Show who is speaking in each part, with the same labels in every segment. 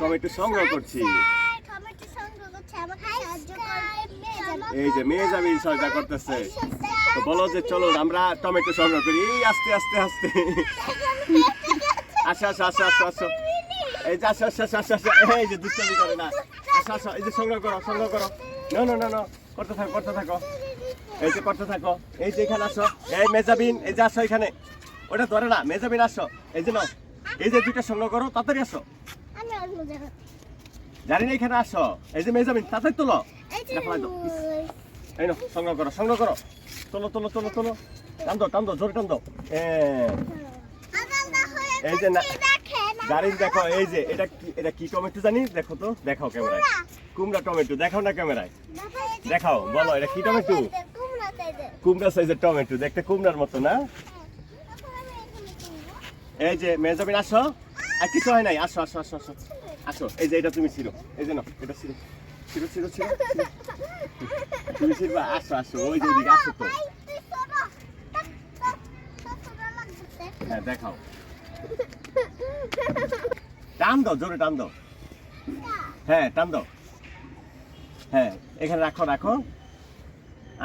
Speaker 1: Tomato সংগ্রহ করছি এই যে মেয়ে যাবে সহায়তা করতেছে তো বলো যে চলো আমরা টমেটো সংগ্রহ করি এই আস্তে আস্তে আস্তে আসো আসো আসো আসো আসো এই যে আসো আসো আসো আসো আসো এই যে দুষ্টামি করে না আসো আসো এই যে সংগ্রহ করো সংগ্রহ করো না না না না করতে থাকো করতে থাকো এই যে করতে থাকো এই যে এখানে আসো এই মেজাবিন এই যে আসো এখানে ওটা ধরে না মেজাবিন আসো এই যে নাও এই যে দুইটা সংগ্রহ করো তাড়াতাড়ি আসো
Speaker 2: আমি অন্য জায়গা
Speaker 1: জানি না এখানে আসো। এই যে মেজাবিন তাড়াতাড়ি তোলো।
Speaker 2: এই
Speaker 1: নাও সংগ্রহ করো সংগ্রহ করো। তোলো তোলো তোলো তোলো। টান দাও টান দাও জোরে টান দাও। এই যে না- গাড়ি দেখো এই যে এটা কি এটা কি টমেটো জানি? দেখো তো দেখাও ক্যামেরায়। কুমড়া। টমেটো দেখাও না ক্যামেরায়। দেখাও বলো এটা কি টমেটো?
Speaker 2: কুমড়া সাইজের।
Speaker 1: কুমড়া সাইজের টমেটো দেখতে কুমড়ার মতো না? এই যে মেজাবিন আসো। আর কিছু হয় নাই, আসো আসো আসো আসো আসো। এই যে এটা তুমি ছিল এই যে নাও, এটা ছিল ছিল ছিল ছিল। তুমি ছিলবা আসো আসো, ওই যে ওইদিকে আসো তো। হ্যাঁ দেখাও। টান দাও, জোরে টান দাও। হ্যাঁ টান দাও। হ্যাঁ এখানে রাখো রাখো।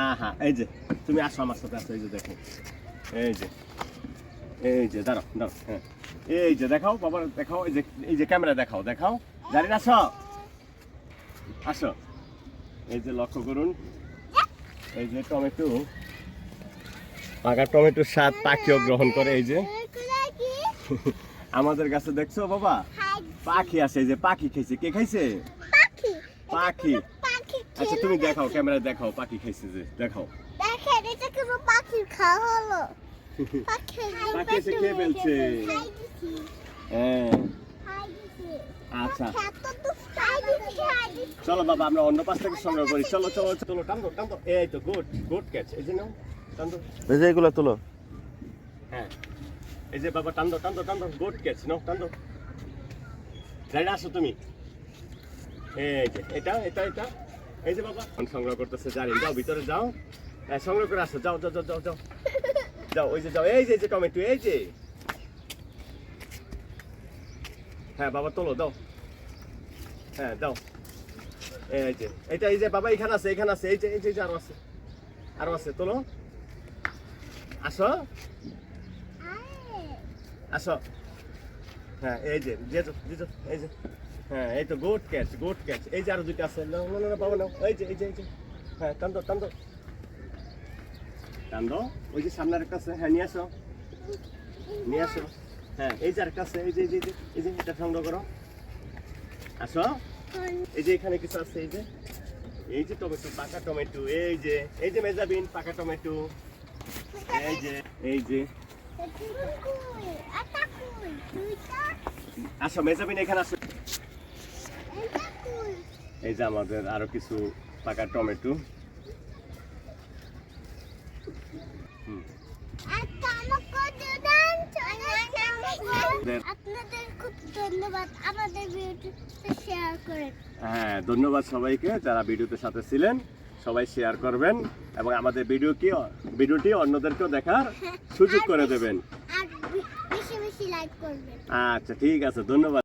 Speaker 1: আহা, এই যে, তুমি আসো আমার সাথে, আসো, এই যে দেখো। এই যে। এই যে, দাঁড়াও দাঁড়াও হ্যাঁ। এই যে, দেখাও, বাবা, দেখাও, এই যে এই যে ক্যামেরা দেখাও দেখাও। জানি আসো। আসো। এই যে, লক্ষ্য করুন। এই যে, টমেটো। পাকা টমেটোর স্বাদ পাখিও গ্রহণ করে, এই যে। আমাদের কাছে দেখছ, বাবা? পাখি আছে, এই যে, পাখি খাইছে কে খাইছে? পাখি। আচ্ছা তুমি দেখাও, ক্যামেরায় দেখাও, পাখি খাইছে যে, দেখাও।
Speaker 2: দেখেন, এটা কিন্তু পাখির খাওয়া হলো। পাখি
Speaker 1: পাখি এসে খেয়ে ফেলছে। হ্যাঁ। আচ্ছা। চলো বাবা আমরা অন্য পাশ থেকে সংগ্রহ করি। চলো চলো চলো। টান টান এই তো গুড গুড ক্যাচ। এই যে নাও টান দো
Speaker 3: এই যে এগুলো তোলো।
Speaker 1: হ্যাঁ। এই যে বাবা টান দো টানদো টান গুড ক্যাচ নাও টান দো যাই আসো তুমি? এই যে এটা এটা এটা। এই যে বাবা। এখন সংগ্রহ করতেছে জানি যাও ভিতরে যাও। হ্যাঁ সংগ্রহ করে আসো। যাও যাও যাও যাও যাও। যাও, ওই যে যাও, এই যে এই যে টমেটো এই যে। হ্যাঁ বাবা, তোলো, দাও। হ্যাঁ দাও। এই যে এটা এই যে, বাবা, এখানে আছে এখানে আছে, এই যে এই যে আরও আছে। আরও আছে, তোলো। আসো। আসো। হ্যাঁ এই যে যেতো যেতো এই যে। হ্যাঁ এই তো গুড ক্যাচ গুড ক্যাচ এই যে আরও দুইটা আছে। নাও নাও, বাবা, নাও। এই যে এই যে এই যে। হ্যাঁ টান দাও টান দাও। টান ওই যে সামনে আরেকটা আছে হ্যাঁ নিয়ে আসো। নিয়ে আসো। হ্যাঁ এই যে আরেকটা আছে এই যে এই যে এই যে এটা সংগ্রহ করো। আসো। এই যে এখানে কিছু আছে, এই যে। এই যে টমেটো, পাকা টমেটো, এই যে এই যে মেজাবিন, পাকা টমেটো। এই যে এই যে। আসো, মেজাবিন, এখানে আসো। এই যে আমাদের আরও কিছু পাকা টমেটো হুম।
Speaker 2: আপনাদের খুব ধন্যবাদ আমাদের ভিডিওটি শেয়ার করেন
Speaker 1: হ্যাঁ ধন্যবাদ সবাইকে যারা ভিডিওতে সাথে ছিলেন। সবাই শেয়ার করবেন এবং আমাদের ভিডিও কি ভিডিওটি অন্যদেরকেও দেখার সুযোগ করে দেবেন। আচ্ছা ঠিক আছে ধন্যবাদ।